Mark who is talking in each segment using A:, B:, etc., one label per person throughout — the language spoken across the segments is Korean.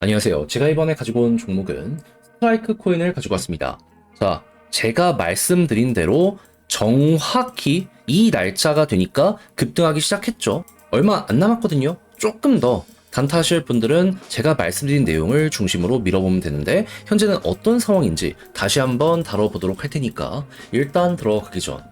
A: 안녕하세요. 제가 이번에 가지고 온 종목은 스트라이크 코인을 가지고 왔습니다. 자, 제가 말씀드린 대로 정확히 이 날짜가 되니까 급등하기 시작했죠. 얼마 안 남았거든요. 조금 더 단타하실 분들은 제가 말씀드린 내용을 중심으로 밀어보면 되는데 현재는 어떤 상황인지 다시 한번 다뤄보도록 할 테니까 일단 들어가기 전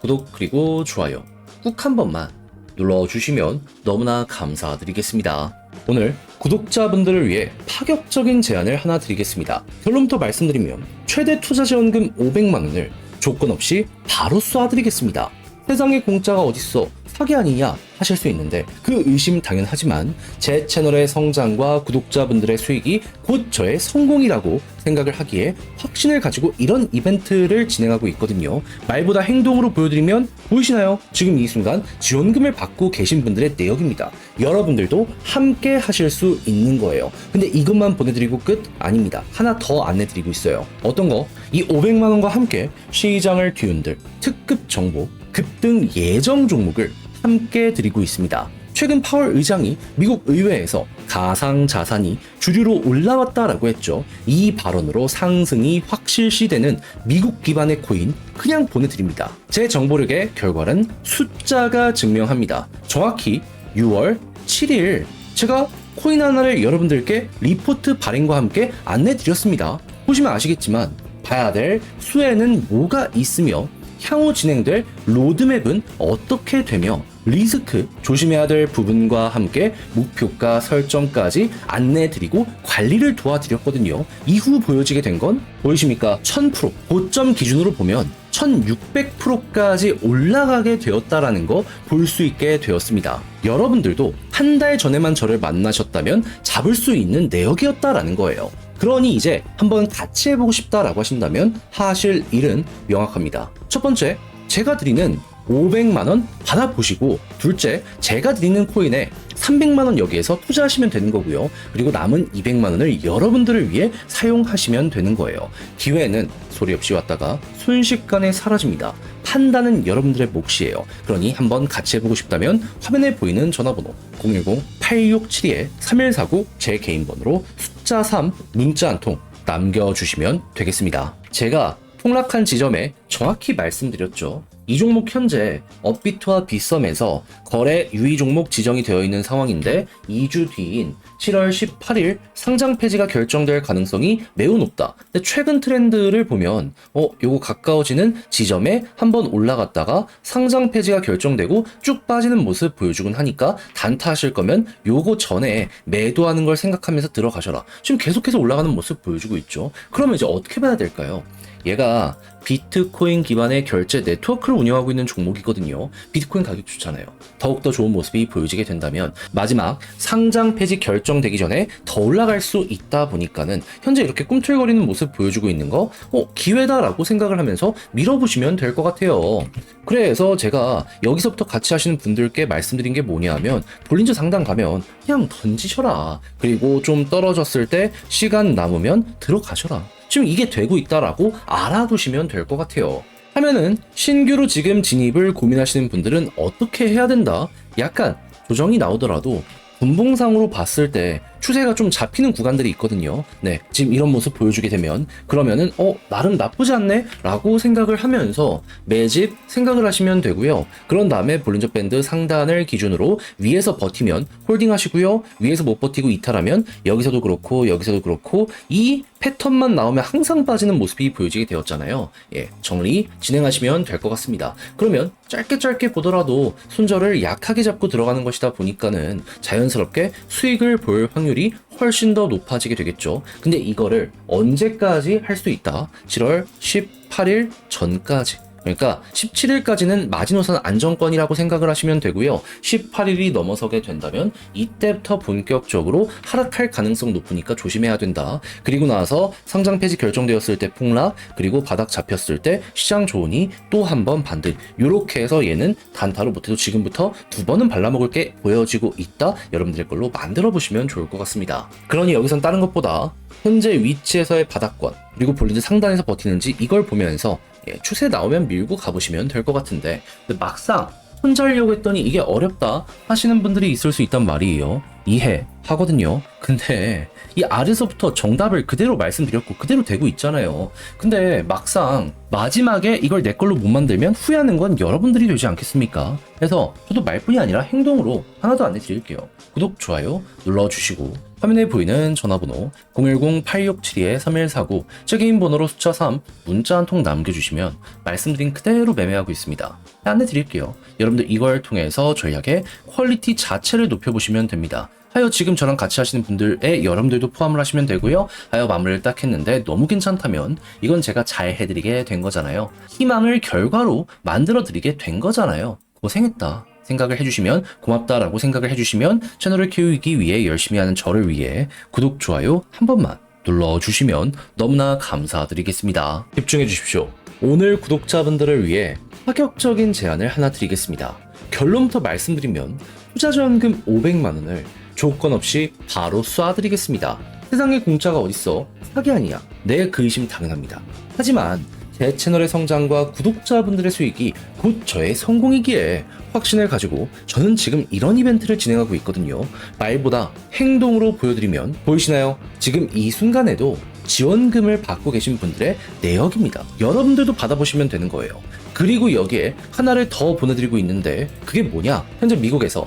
A: 구독 그리고 좋아요 꾹 한 번만 눌러주시면 너무나 감사드리겠습니다. 오늘 구독자분들을 위해 파격적인 제안을 하나 드리겠습니다. 결론부터 말씀드리면 최대 투자 지원금 500만 원을 조건 없이 바로 쏴드리겠습니다. 세상에 공짜가 어딨어? 사기 아니냐? 하실 수 있는데 그 의심 당연하지만 제 채널의 성장과 구독자분들의 수익이 곧 저의 성공이라고 생각을 하기에 확신을 가지고 이런 이벤트를 진행하고 있거든요. 말보다 행동으로 보여드리면 보이시나요? 지금 이 순간 지원금을 받고 계신 분들의 내역입니다. 여러분들도 함께 하실 수 있는 거예요. 근데 이것만 보내드리고 끝? 아닙니다. 하나 더 안내드리고 있어요. 어떤 거? 이 500만원과 함께 시장을 뒤흔들 특급 정보, 급등 예정 종목을 함께 드리고 있습니다. 최근 파월 의장이 미국 의회에서 가상 자산이 주류로 올라왔다라고 했죠. 이 발언으로 상승이 확실시되는 미국 기반의 코인 그냥 보내드립니다. 제 정보력의 결과는 숫자가 증명합니다. 정확히 6월 7일 제가 코인 하나를 여러분들께 리포트 발행과 함께 안내드렸습니다. 보시면 아시겠지만 봐야 될 수에는 뭐가 있으며 향후 진행될 로드맵은 어떻게 되며 리스크 조심해야 될 부분과 함께 목표가 설정까지 안내드리고 관리를 도와드렸거든요. 이후 보여지게 된 건 보이십니까? 1000% 고점 기준으로 보면 1600%까지 올라가게 되었다라는 거 볼 수 있게 되었습니다. 여러분들도 한 달 전에만 저를 만나셨다면 잡을 수 있는 내역이었다라는 거예요. 그러니 이제 한번 같이 해보고 싶다라고 하신다면 하실 일은 명확합니다. 첫 번째, 제가 드리는 500만원 받아보시고, 둘째, 제가 드리는 코인에 300만원 여기에서 투자하시면 되는 거고요. 그리고 남은 200만원을 여러분들을 위해 사용하시면 되는 거예요. 기회는 소리 없이 왔다가 순식간에 사라집니다. 판단은 여러분들의 몫이에요. 그러니 한번 같이 해보고 싶다면 화면에 보이는 전화번호 010-8672-3149 제 개인 번호로 숫자 3 문자 한 통 남겨주시면 되겠습니다. 제가 폭락한 지점에 정확히 말씀드렸죠. 이 종목 현재 업비트와 빗썸에서 거래 유의 종목 지정이 되어 있는 상황인데 2주 뒤인 7월 18일 상장 폐지가 결정될 가능성이 매우 높다. 근데 최근 트렌드를 보면 어 요거 가까워지는 지점에 한번 올라갔다가 상장 폐지가 결정되고 쭉 빠지는 모습 보여주곤 하니까 단타하실 거면 요거 전에 매도하는 걸 생각하면서 들어가셔라. 지금 계속해서 올라가는 모습 보여주고 있죠. 그러면 이제 어떻게 봐야 될까요? 얘가 비트코인 기반의 결제 네트워크를 운영하고 있는 종목이거든요. 비트코인 가격 좋잖아요. 더욱더 좋은 모습이 보여지게 된다면 마지막 상장 폐지 결정되기 전에 더 올라갈 수 있다 보니까는 현재 이렇게 꿈틀거리는 모습 보여주고 있는 거 어, 기회다라고 생각을 하면서 밀어보시면 될 것 같아요. 그래서 제가 여기서부터 같이 하시는 분들께 말씀드린 게 뭐냐면 볼린저 상담 가면 그냥 던지셔라. 그리고 좀 떨어졌을 때 시간 남으면 들어가셔라. 지금 이게 되고 있다라고 알아두시면 될 것 같아요. 하면은 신규로 지금 진입을 고민하시는 분들은 어떻게 해야 된다? 약간 조정이 나오더라도 분봉상으로 봤을 때 추세가 좀 잡히는 구간들이 있거든요. 네, 지금 이런 모습 보여주게 되면 그러면은 어 나름 나쁘지 않네라고 생각을 하면서 매집 생각을 하시면 되고요. 그런 다음에 볼린저 밴드 상단을 기준으로 위에서 버티면 홀딩하시고요. 위에서 못 버티고 이탈하면 여기서도 그렇고 여기서도 그렇고 이 패턴만 나오면 항상 빠지는 모습이 보여지게 되었잖아요. 예, 정리 진행하시면 될 것 같습니다. 그러면 짧게 짧게 보더라도 손절을 약하게 잡고 들어가는 것이다 보니까는 자연스럽게 수익을 볼 확률 이 훨씬 더 높아지게 되겠죠. 근데 이거를 언제까지 할 수 있다? 7월 18일 전까지. 그러니까 17일까지는 마지노선 안정권이라고 생각을 하시면 되고요. 18일이 넘어서게 된다면 이때부터 본격적으로 하락할 가능성 높으니까 조심해야 된다. 그리고 나서 상장 폐지 결정되었을 때 폭락, 그리고 바닥 잡혔을 때 시장 좋으니 또한 번 반등. 이렇게 해서 얘는 단타로 못해도 지금부터 두 번은 발라먹을 게 보여지고 있다. 여러분들 걸로 만들어 보시면 좋을 것 같습니다. 그러니 여기선 다른 것보다 현재 위치에서의 바닥권, 그리고 볼린저 상단에서 버티는지 이걸 보면서 예, 추세 나오면 밀고 가보시면 될 것 같은데 막상 혼자 하려고 했더니 이게 어렵다 하시는 분들이 있을 수 있단 말이에요. 이해하거든요. 근데 이 아래서부터 정답을 그대로 말씀드렸고 그대로 되고 있잖아요. 근데 막상 마지막에 이걸 내 걸로 못 만들면 후회하는 건 여러분들이 되지 않겠습니까? 그래서 저도 말뿐이 아니라 행동으로 하나도 안내 드릴게요. 구독, 좋아요 눌러주시고 화면에 보이는 전화번호 010-8672-3149 체계인 번호로 숫자 3 문자 한 통 남겨주시면 말씀드린 그대로 매매하고 있습니다. 안내 드릴게요. 여러분들 이걸 통해서 전략의 퀄리티 자체를 높여보시면 됩니다. 하여 지금 저랑 같이 하시는 분들의 여러분들도 포함을 하시면 되고요. 하여 마무리를 딱 했는데 너무 괜찮다면 이건 제가 잘 해드리게 된 거잖아요. 희망을 결과로 만들어 드리게 된 거잖아요. 고생했다. 생각을 해주시면 고맙다라고 생각을 해주시면 채널을 키우기 위해 열심히 하는 저를 위해 구독, 좋아요 한 번만 눌러주시면 너무나 감사드리겠습니다. 집중해 주십시오. 오늘 구독자분들을 위해 파격적인 제안을 하나 드리겠습니다. 결론부터 말씀드리면 투자전금 500만원을 조건 없이 바로 쏴드리겠습니다. 세상에 공짜가 어딨어? 사기 아니야. 네, 그 의심 당연합니다. 하지만 제 채널의 성장과 구독자분들의 수익이 곧 저의 성공이기에 확신을 가지고 저는 지금 이런 이벤트를 진행하고 있거든요. 말보다 행동으로 보여드리면 보이시나요? 지금 이 순간에도 지원금을 받고 계신 분들의 내역입니다. 여러분들도 받아보시면 되는 거예요. 그리고 여기에 하나를 더 보내드리고 있는데 그게 뭐냐? 현재 미국에서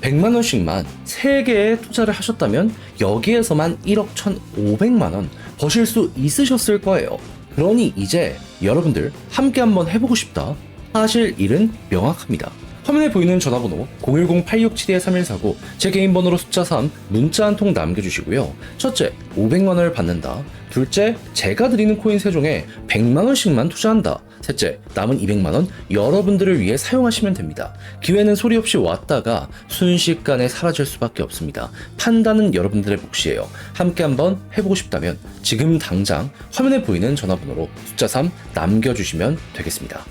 A: 100만 원씩만 3개에 투자를 하셨다면 여기에서만 1억 1,500만 원 버실 수 있으셨을 거예요. 그러니 이제 여러분들 함께 한번 해보고 싶다 하실 일은 명확합니다. 화면에 보이는 전화번호 010-8672-3149 제 개인 번호로 숫자 3 문자 한 통 남겨주시고요. 첫째, 500만원을 받는다. 둘째, 제가 드리는 코인 세종에 100만원씩만 투자한다. 셋째, 남은 200만원 여러분들을 위해 사용하시면 됩니다. 기회는 소리 없이 왔다가 순식간에 사라질 수밖에 없습니다. 판단은 여러분들의 몫이에요. 함께 한번 해보고 싶다면 지금 당장 화면에 보이는 전화번호로 숫자 3 남겨주시면 되겠습니다.